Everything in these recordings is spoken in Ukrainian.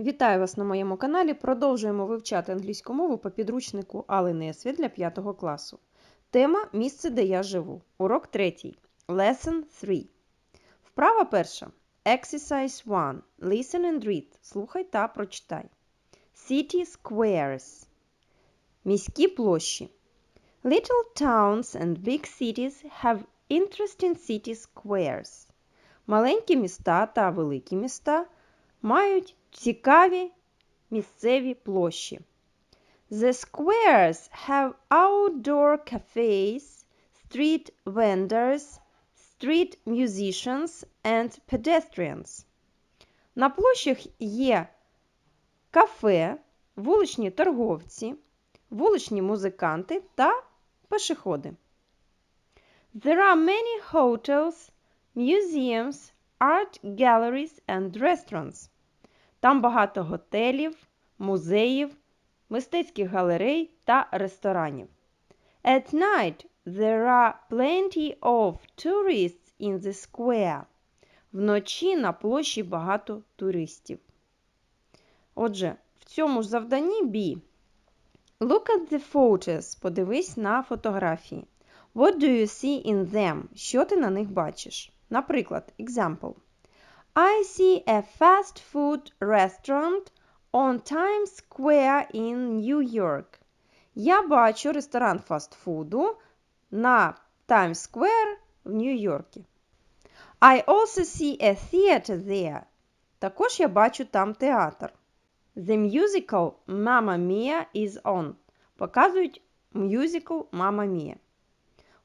Вітаю вас на моєму каналі. Продовжуємо вивчати англійську мову по підручнику Али Несвіт для 5 класу. Тема Місце, де я живу. Урок 3. Lesson 3. Вправа перша. Exercise 1. Listen and read. Слухай та прочитай. City squares. Міські площі. Little towns and big cities have interesting city squares. Маленькі міста та великі міста мають цікаві місцеві площі. The squares have outdoor cafes, street vendors, street musicians and pedestrians. На площах є кафе, вуличні торговці, вуличні музиканти та пешеходи. There are many hotels, museums, art galleries and restaurants. Там багато готелів, музеїв, мистецьких галерей та ресторанів. At night there are plenty of tourists in the square. Вночі на площі багато туристів. Отже, в цьому ж завданні B. Look at the photos. Подивись на фотографії. What do you see in them? Що ти на них бачиш? Наприклад, example. I see a fast food restaurant on Times Square in New York. Я бачу ресторан фастфуду на Times Square в Нью-Йорку. I also see a theater there. Також я бачу там театр. The musical Mamma Mia is on. Показують мюзикл Mamma Mia.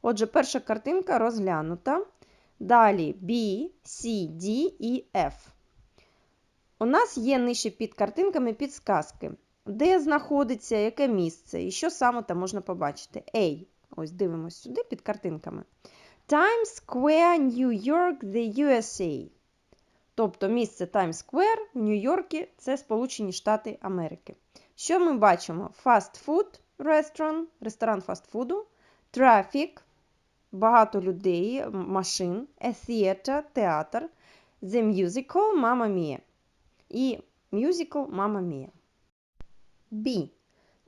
Отже, перша картинка розглянута. Далі B, C, D і F. У нас є нижче під картинками підсказки, де знаходиться яке місце і що саме там можна побачити. A. Ось дивимось сюди під картинками. Times Square, New York, the USA. Тобто місце Times Square в Нью-Йорку це Сполучені Штати Америки. Що ми бачимо? Fast food restaurant, ресторан фастфуду, traffic, багато людей, машин, a theater, театр, the musical Mamma Mia і musical Mamma Mia. B.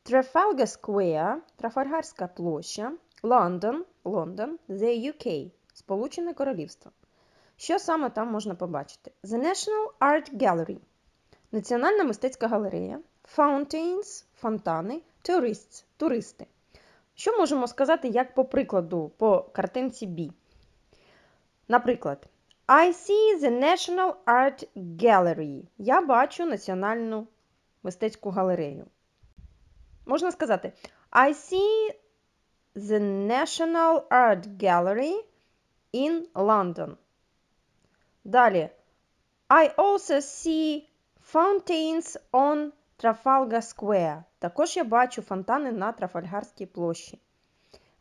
Trafalgar Square, Трафальгарська площа, Лондон, Лондон, the UK, Сполучене Королівство. Що саме там можна побачити? The National Art Gallery, Національна мистецька галерея, Fountains, фонтани, Tourists, туристи. Що можемо сказати, як по прикладу по картинці B? Наприклад, I see the National Art Gallery. Я бачу Національну мистецьку галерею. Можна сказати, I see the National Art Gallery in London. Далі. I also see fountains on Trafalgar Square. Також я бачу фонтани на Трафальгарській площі.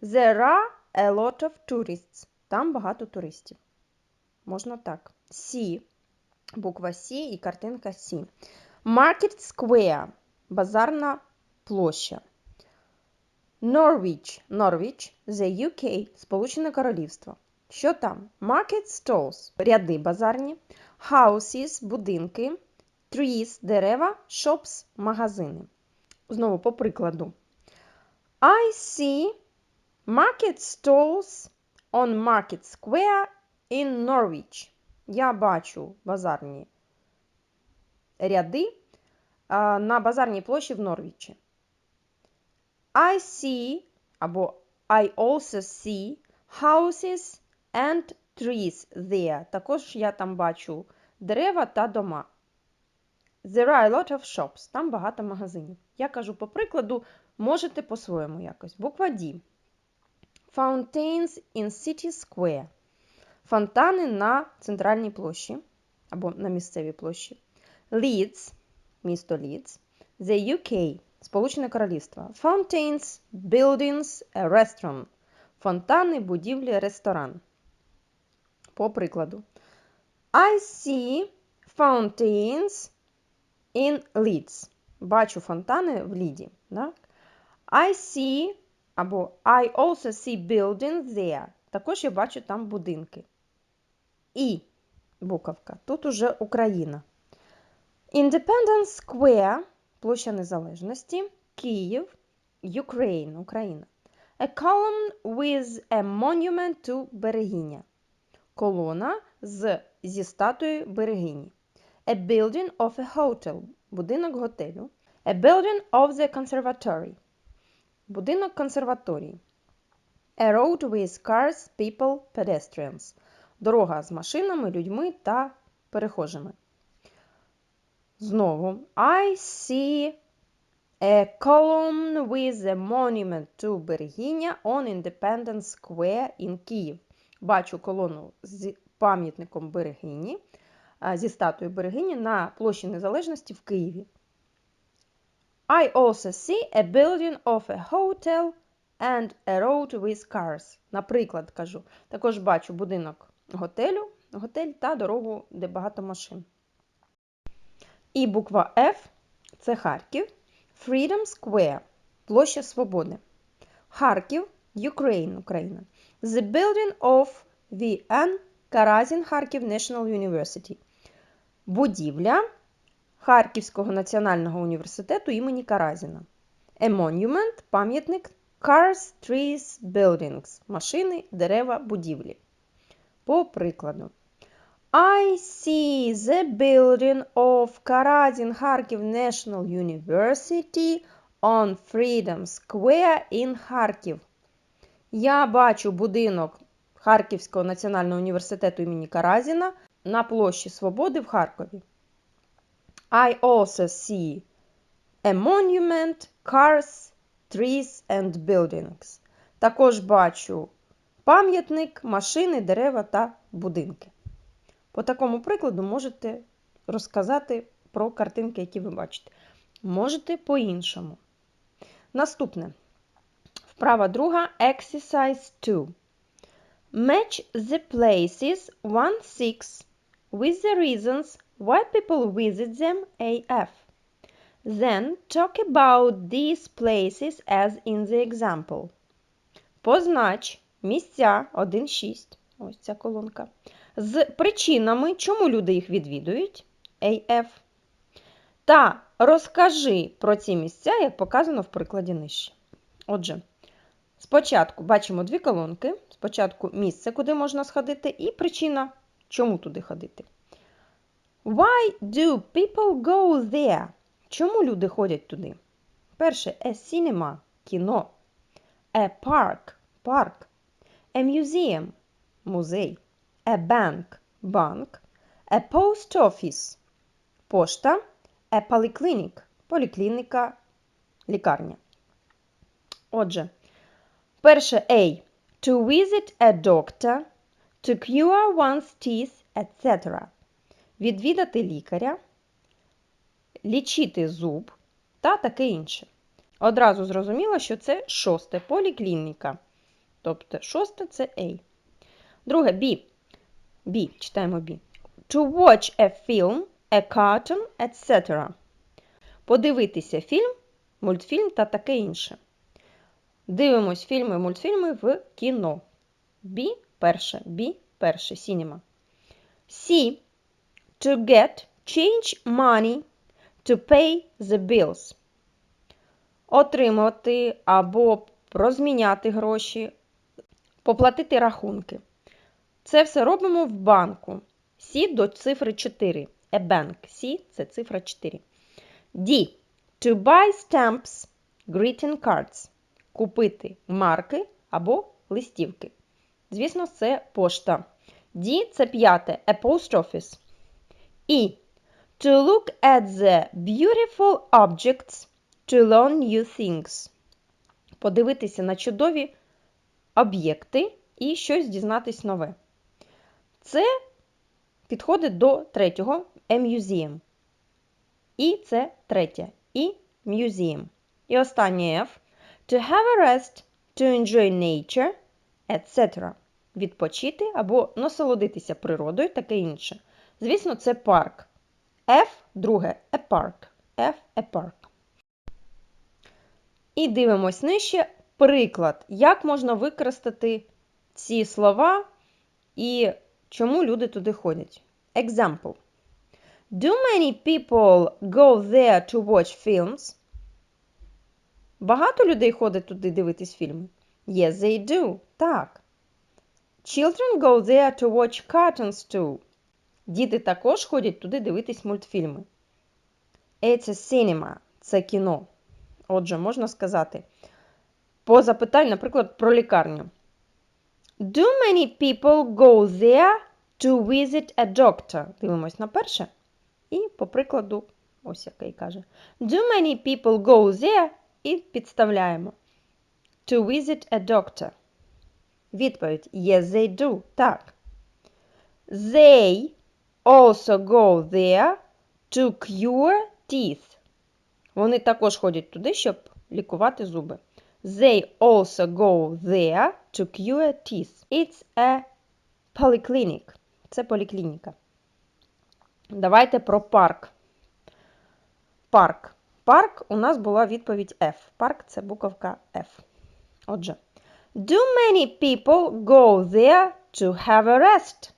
There are a lot of tourists. Там багато туристів. Можна так. C. Буква C і картинка C. Market Square. Базарна площа. Norwich. Norwich. The UK. Сполучене Королівство. Що там? Market stalls. Ряди базарні. Houses. Будинки trees – дерева, shops – магазини. Знову по прикладу. I see market stalls on Market Square in Norwich. Я бачу базарні ряди на базарній площі в Норвічі. I see або I also see houses and trees there. Також я там бачу дерева та дома. There are a lot of shops. Там багато магазинів. Я кажу по прикладу, можете по-своєму якось. Буква D. Fountains in City Square. Фонтани на центральній площі або на місцевій площі. Leeds, місто Leeds. The UK. Сполучене Королівство. Fountains, buildings, a restaurant. Фонтани, будівлі, ресторан. По прикладу. I see fountains in Leeds. Бачу фонтани в Ліді. Так? I see або I also see buildings there. Також я бачу там будинки. І буковка. Тут уже Україна. Independence Square, площа Незалежності, Київ, Ukraine, Україна. A column with a monument to Берегиня. Колона з, зі статуєю Берегині. A building of a hotel. Будинок готелю. A building of the conservatory. Будинок консерваторії. A road with cars, people, pedestrians. Дорога з машинами, людьми та перехожими. Знову. I see a column with a monument to Берегиня on Independence Square in Kyiv. Бачу колону з пам'ятником Берегині, а, зі статуєю Берегині на площі Незалежності в Києві. I also see a building of a hotel and a road with cars. Наприклад, кажу, також бачу будинок готелю, готель та дорогу, де багато машин. І буква F це Харків. Freedom Square площа Свободи. Харків, Ukraine, Україна. The building of VN Каразін Харків National University. Будівля Харківського національного університету імені Каразіна. A monument – пам'ятник Cars, Trees, Buildings – машини, дерева, будівлі. По прикладу. I see the building of Karazin Kharkiv National University on Freedom Square in Kharkiv. Я бачу будинок Харківського національного університету імені Каразіна на площі Свободи в Харкові. I also see a monument, cars, trees and buildings. Також бачу пам'ятник, машини, дерева та будинки. По такому прикладу можете розказати про картинки, які ви бачите. Можете по-іншому. Наступне. Вправа друга. Exercise 2. Match the places 1-6 with the reasons why people visit them AF. Then talk about these places as in the example. Познач місця 1-6. Ось ця колонка. З причинами, чому люди їх відвідують AF. Та розкажи про ці місця, як показано в прикладі нижче. Отже, спочатку бачимо дві колонки. Спочатку місце, куди можна сходити, і причина, чому туди ходити. Why do people go there? Чому люди ходять туди? Перше a cinema кіно. A park парк. A museum музей. A bank банк. A post office пошта. A polyclinic поліклініка, лікарня. Отже, перше A. To visit a doctor, to cure one's teeth, etc. Відвідати лікаря, лічити зуб та таке інше. Одразу зрозуміло, що це шосте поліклініка. Тобто шосте це A. Друге B. B. Читаємо B. To watch a film, a cartoon, etc. Подивитися фільм, мультфільм та таке інше. Дивимось фільми, мультфільми в кіно. B перше. B перше. Cinema. C. To get change money to pay the bills. Отримати або розміняти гроші, поплатити рахунки. Це все робимо в банку. Сі до цифри 4. A bank. Сі це цифра 4. D. To buy stamps, greeting cards. Купити марки або листівки. Звісно, це пошта. D це п'яте. A post office. E. To look at the beautiful objects. To learn new things. Подивитися на чудові об'єкти і щось дізнатись нове. Це підходить до третього a museum. І це третє. І museum. І останнє F. To have a rest, to enjoy nature, etc. Відпочити або насолодитися природою, таке інше. Звісно, це парк. F, друге a park. F a park. І дивимось нижче приклад, як можна використати ці слова і чому люди туди ходять. Example. Do many people go there to watch films? Багато людей ходить туди дивитись фільми? Yes, they do. Так. Children go there to watch cartoons too. Діти також ходять туди дивитись мультфільми. It's a cinema. Це кіно. Отже, можна сказати. По запитанню, наприклад, про лікарню. Do many people go there to visit a doctor? Дивимось на перше. І по прикладу, ось який каже. Do many people go there? І підставляємо. To visit a doctor. Відповідь Yes, they do. Так. They also go there to cure teeth. Вони також ходять туди, щоб лікувати зуби. They also go there to cure teeth. It's a polyclinic. Це поліклініка. Давайте про парк. Парк. Парк у нас була відповідь F. Парк це буковка F. Отже, do many people go there to have a rest?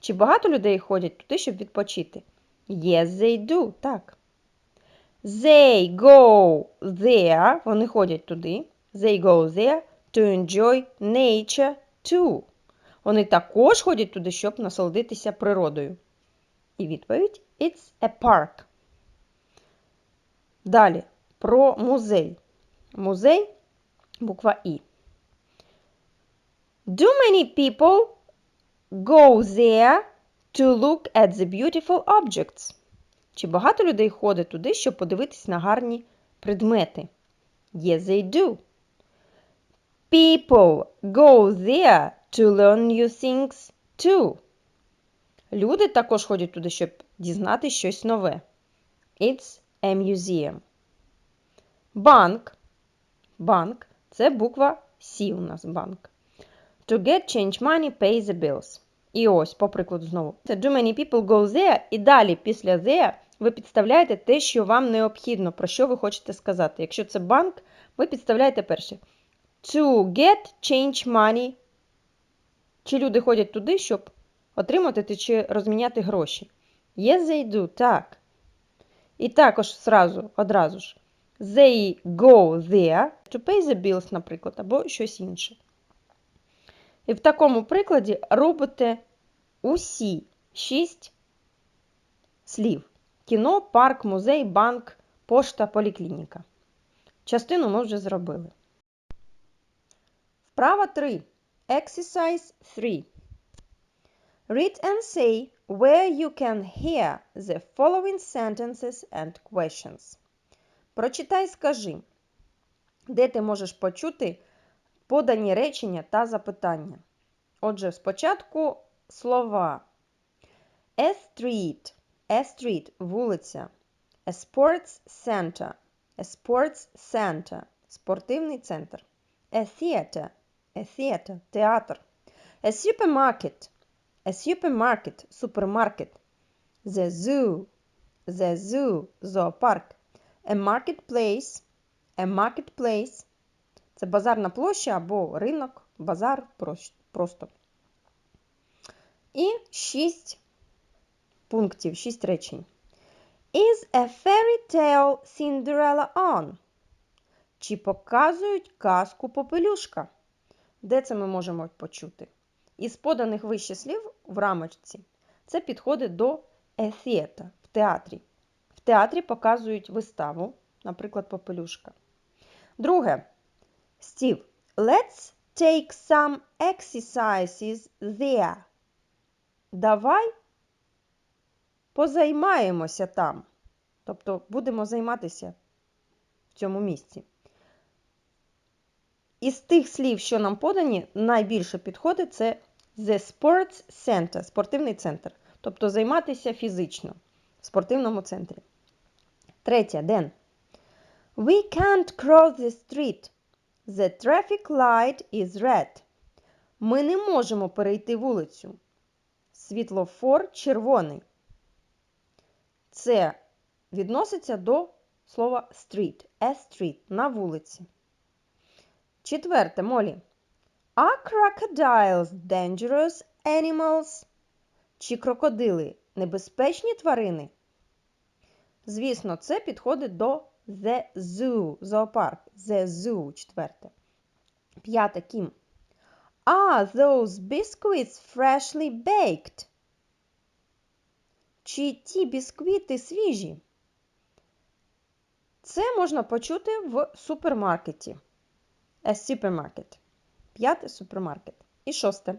Чи багато людей ходять туди, щоб відпочити? Yes, they do. Так. They go there. Вони ходять туди. They go there to enjoy nature too. Вони також ходять туди, щоб насолодитися природою. І відповідь It's a park. Далі про музей. Музей буква І. Do many people go there to look at the beautiful objects? Чи багато людей ходить туди, щоб подивитись на гарні предмети? Yes, they do. People go there to learn new things too. Люди також ходять туди, щоб дізнатися щось нове. It's a museum. Банк. Банк це буква С у нас банк. To get change money, pay the bills. І ось, по прикладу, знову. Do many people go there, і далі після there ви підставляєте те, що вам необхідно, про що ви хочете сказати. Якщо це банк, ви підставляєте перше. To get change money. Чи люди ходять туди, щоб отримати чи розміняти гроші? Yes, they do, так. І також зразу, одразу ж. They go there to pay the bills, наприклад, або щось інше. І в такому прикладі робите усі шість слів: кіно, парк, музей, банк, пошта, поліклініка. Частину ми вже зробили. Вправа 3. Exercise 3. Read and say where you can hear the following sentences and questions. Прочитай, скажи, де ти можеш почути подані речення та запитання. Отже, спочатку слова A street, a street – вулиця, A sports center, a sports center – спортивний центр, A theater, a theater – театр, A supermarket, a supermarket – супермаркет, The zoo, the zoo – зоопарк, A marketplace, a marketplace – це базарна площа або ринок, базар просто. І шість пунктів, шість речень. Is a fairy tale Cinderella on? Чи показують казку попелюшка? Де це ми можемо почути? Із поданих вище слів в рамочці це підходить до a theater, в театрі. В театрі показують виставу, наприклад, попелюшка. Друге. Стів. Let's take some exercises there. Давай позаймаємося там. Тобто будемо займатися в цьому місці. Із тих слів, що нам подані, найбільше підходить це The Sports Center, спортивний центр. Тобто займатися фізично в спортивному центрі. Третє. Ден. We can't cross the street. The traffic light is red. Ми не можемо перейти вулицю. Світлофор червоний. Це відноситься до слова street. A street на вулиці. Четверте, Молі. Are crocodiles dangerous animals? Чи крокодили небезпечні тварини? Звісно, це підходить до The Zoo, зоопарк. The Zoo, четверте. П'яте Кім. Are those biscuits freshly baked? Чи ті бісквіти свіжі? Це можна почути в супермаркеті. A supermarket. П'яте супермаркет. І шосте.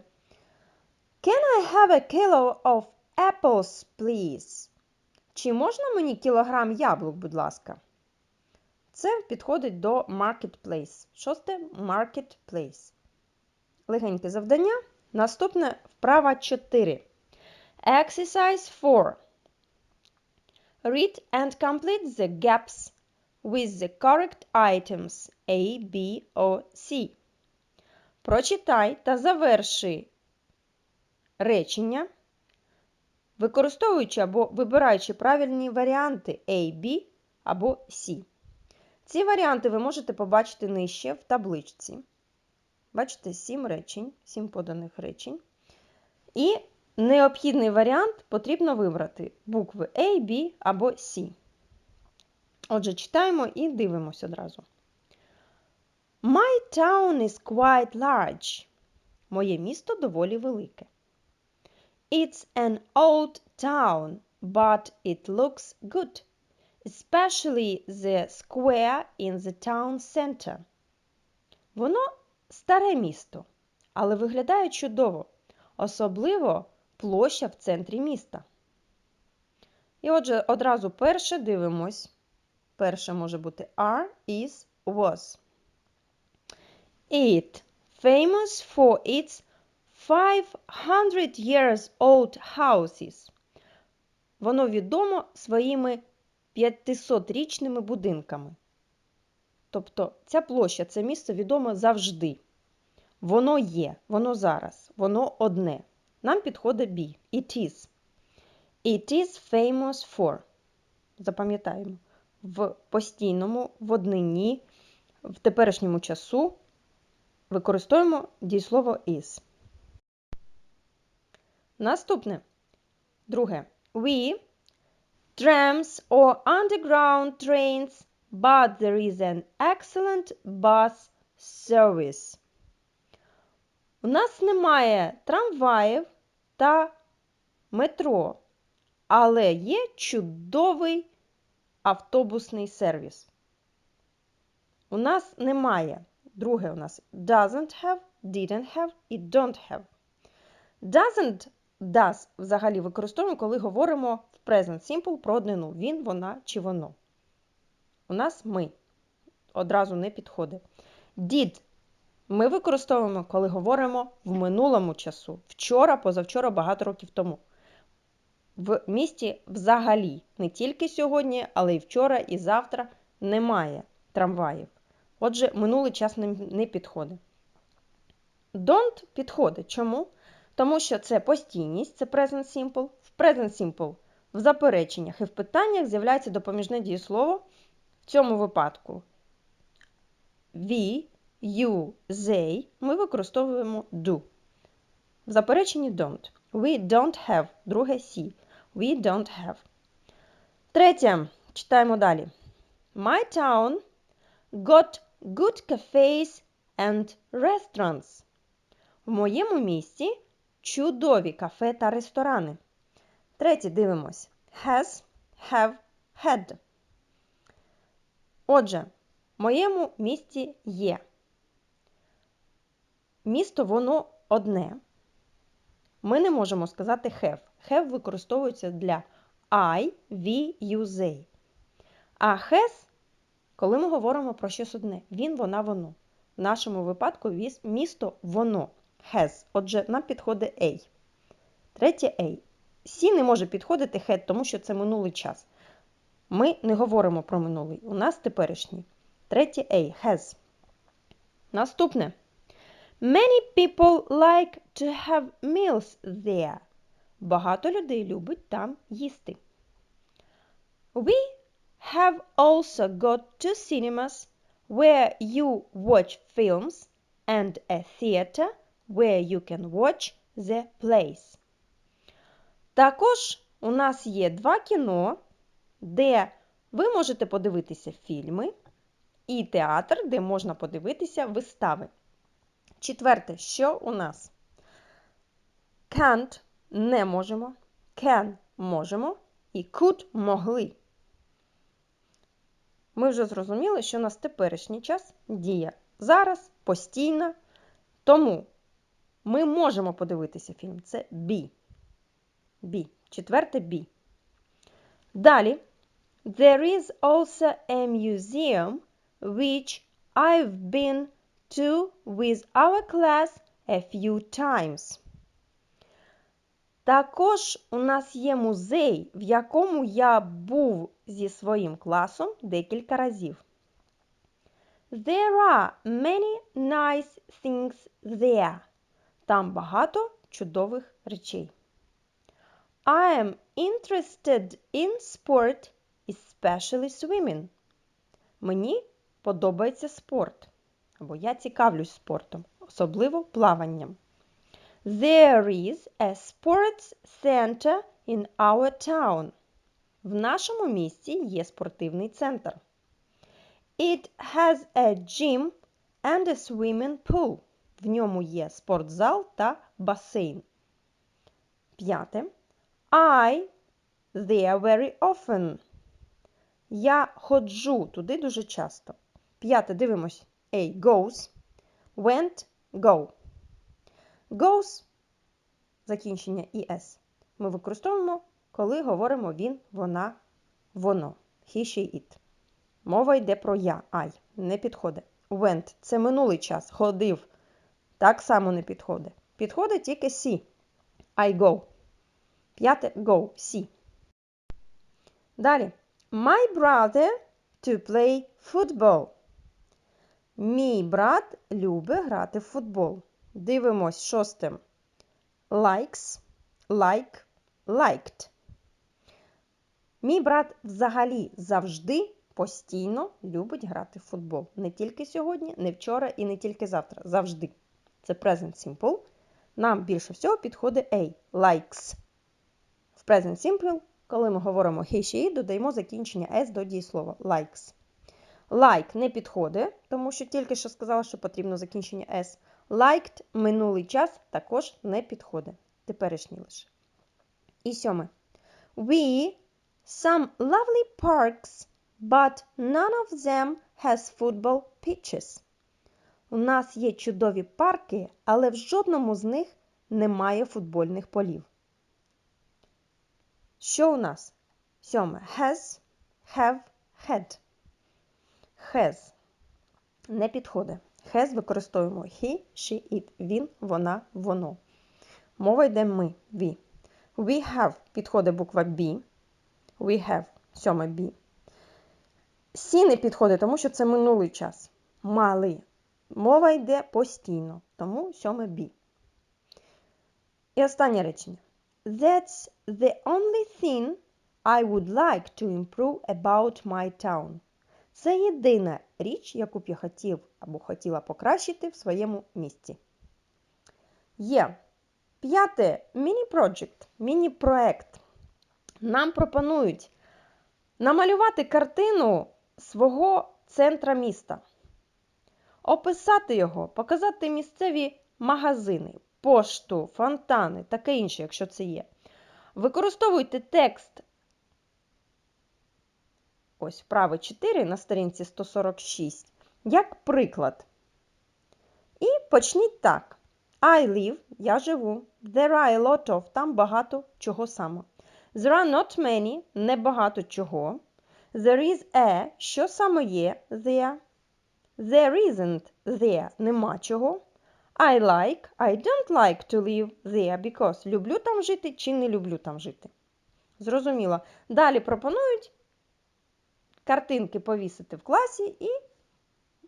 Can I have a kilo of apples, please? Чи можна мені кілограм яблук, будь ласка? Це підходить до marketplace. Шосте marketplace. Легеньке завдання. Наступне вправа 4. Exercise 4. Read and complete the gaps with the correct items A, B, O, C. Прочитай та заверши речення, використовуючи або вибираючи правильні варіанти A, B або C. Ці варіанти ви можете побачити нижче в табличці. Бачите, 7 речень, 7 поданих речень. І необхідний варіант потрібно вибрати букви A, B або C. Отже, читаємо і дивимося одразу. My town is quite large. Моє місто доволі велике. It's an old town, but it looks good, especially the square in the town center. Воно старе місто, але виглядає чудово, особливо площа в центрі міста. І отже, одразу перше дивимось. Перше може бути are, is, was. It famous for its 500 years old houses. Воно відомо своїми 500-річними будинками. Тобто ця площа, це місце відомо завжди. Воно є, воно зараз, воно одне. Нам підходить be. It is. It is famous for. Запам'ятаємо. В постійному, в однині, в теперішньому часу використовуємо дієслово is. Наступне. Друге. We trams or underground trains, but there is an excellent bus service. У нас немає трамваїв та метро, але є чудовий автобусний сервіс. У нас немає. Друге у нас doesn't have, didn't have і don't have. Doesn't does взагалі використовуємо, коли говоримо present simple про однину. Він, вона чи воно. У нас ми. Одразу не підходить. Did ми використовуємо, коли говоримо в минулому часу. Вчора, позавчора, багато років тому. В місті взагалі, не тільки сьогодні, але й вчора, і завтра немає трамваїв. Отже, минулий час не підходить. Don't підходить. Чому? Тому що це постійність, це present simple. В present simple в запереченнях і в питаннях з'являється допоміжне дієслово. В цьому випадку we, you, they ми використовуємо do. В запереченні don't. We don't have. Друге see. We don't have. Третє. Читаємо далі. My town got good cafes and restaurants. В моєму місті чудові кафе та ресторани. Третє дивимось. Has, have, had. Отже, в моєму місті є. Місто воно одне. Ми не можемо сказати have. Have використовується для I, we, you, they. А has, коли ми говоримо про щось одне, він, вона, воно. В нашому випадку місто воно. Has. Отже, нам підходить A. Третє A. C не може підходити had, тому що це минулий час. Ми не говоримо про минулий. У нас теперішній. Третє A. Has. Наступне. Many people like to have meals there. Багато людей любить там їсти. We have also got two cinemas where you watch films and a theater where you can watch the plays. Також у нас є два кіно, де ви можете подивитися фільми, і театр, де можна подивитися вистави. Четверте, що у нас? Can't не можемо, can можемо і could могли. Ми вже зрозуміли, що у нас теперішній час діє зараз, постійно. Тому ми можемо подивитися фільм. Це be. Be. Четверте be. Далі. There is also a museum which I've been to with our class a few times. Також у нас є музей, в якому я був зі своїм класом декілька разів. There are many nice things there. Там багато чудових речей. I am interested in sport, especially swimming. Мені подобається спорт. Або я цікавлюсь спортом, особливо плаванням. There is a sports center in our town. В нашому місті є спортивний центр. It has a gym and a swimming pool. В ньому є спортзал та басейн. П'яте. I there very often. Я ходжу туди дуже часто. П'яте, дивимось. A goes. Went, go. Goes закінчення «es» ми використовуємо, коли говоримо він, вона, воно. He, she, it. Мова йде про я, I. Не підходить. Went це минулий час, ходив. Так само не підходить. Підходить тільки see. I go. П'яте go, see. Далі. My brother to play football. Мій брат любить грати в футбол. Дивимось шостим. Likes, like, liked. Мій брат взагалі завжди постійно любить грати в футбол. Не тільки сьогодні, не вчора і не тільки завтра. Завжди. Це present simple. Нам більше всього підходить A. Likes. В present simple, коли ми говоримо he, she, додаємо закінчення S до дієслова. Likes. Like не підходить, тому що тільки що сказала, що потрібно закінчення S. Liked минулий час також не підходить. Теперішній лише. І сьоме. We some lovely parks, but none of them has football pitches. У нас є чудові парки, але в жодному з них немає футбольних полів. Що у нас? Сьоме. Has, have, had. Has. Не підходить. Has використовуємо he, she, it. Він, вона, воно. Мова йде ми, we. We have підходить буква B. We have сьоме B. Сі не підходить, тому що це минулий час. Мали. Мова йде постійно, тому сьоме B. І останнє речення. That's the only thing I would like to improve about my town. Це єдина річ, яку б я хотів або хотіла покращити в своєму місті. Є п'яте міні-проджект, міні-проект. Нам пропонують намалювати картину свого центра міста, описати його, показати місцеві магазини, пошту, фонтани, таке інше, якщо це є. Використовуйте текст ось вправи 4 на сторінці 146, як приклад. І почніть так. I live, я живу. There are a lot of, там багато чого саме. There are not many, небагато чого. There is a, що саме є there. There isn't there, нема чого. I like, I don't like to live there because люблю там жити чи не люблю там жити. Зрозуміло. Далі пропонують картинки повісити в класі і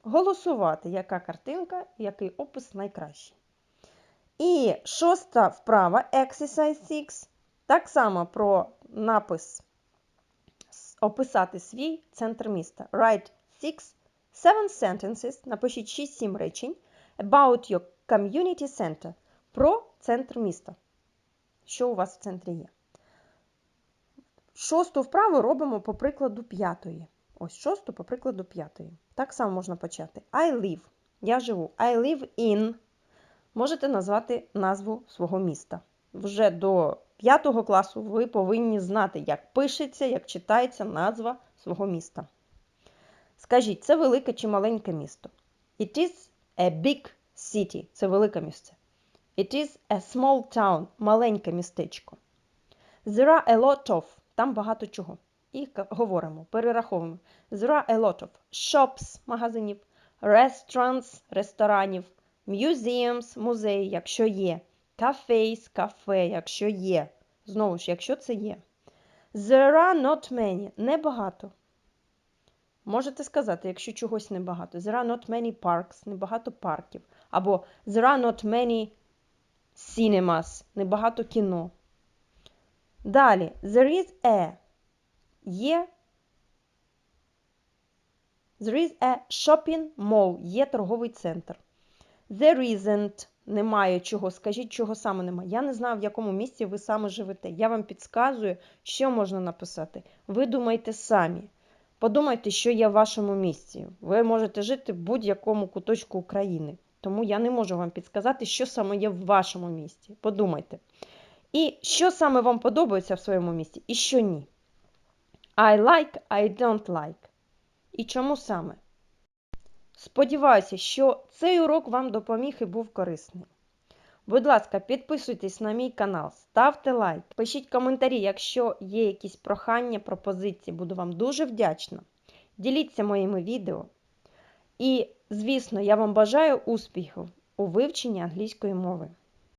голосувати, яка картинка, який опис найкращий. І шоста вправа, exercise 6, так само про напис описати свій центр міста. Write 6, 7 sentences, напишіть 6-7 речень about your community center. Про центр міста. Що у вас в центрі є? Шосту вправу робимо по прикладу п'ятої. Ось шосту по прикладу п'ятої. Так само можна почати. I live. Я живу. I live in. Можете назвати назву свого міста. Вже до п'ятого класу ви повинні знати, як пишеться, як читається назва свого міста. Скажіть, це велике чи маленьке місто? It is a big city. Це велике місце. It is a small town. Маленьке містечко. There are a lot of. Там багато чого. І говоримо, перераховуємо. There are a lot of shops, магазинів, restaurants, ресторанів, museums, музеї, якщо є, cafes, кафе, якщо є. Знову ж, якщо це є. There are not many, небагато. Можете сказати, якщо чогось небагато. There are not many parks, небагато парків. Або there are not many cinemas, небагато кіно. Далі, there is a. Є. There is a shopping mall. Є торговий центр. There isn't. Немає чого. Скажіть, чого саме немає. Я не знаю, в якому місці ви саме живете. Я вам підказую, що можна написати. Ви думайте самі. Подумайте, що є в вашому місці. Ви можете жити в будь-якому куточку України. Тому я не можу вам підказати, що саме є в вашому місті. Подумайте. І що саме вам подобається в своєму місті, і що ні. I like, I don't like. І чому саме? Сподіваюся, що цей урок вам допоміг і був корисний. Будь ласка, підписуйтесь на мій канал, ставте лайк, пишіть коментарі, якщо є якісь прохання, пропозиції. Буду вам дуже вдячна. Діліться моїми відео. І, звісно, я вам бажаю успіху у вивченні англійської мови.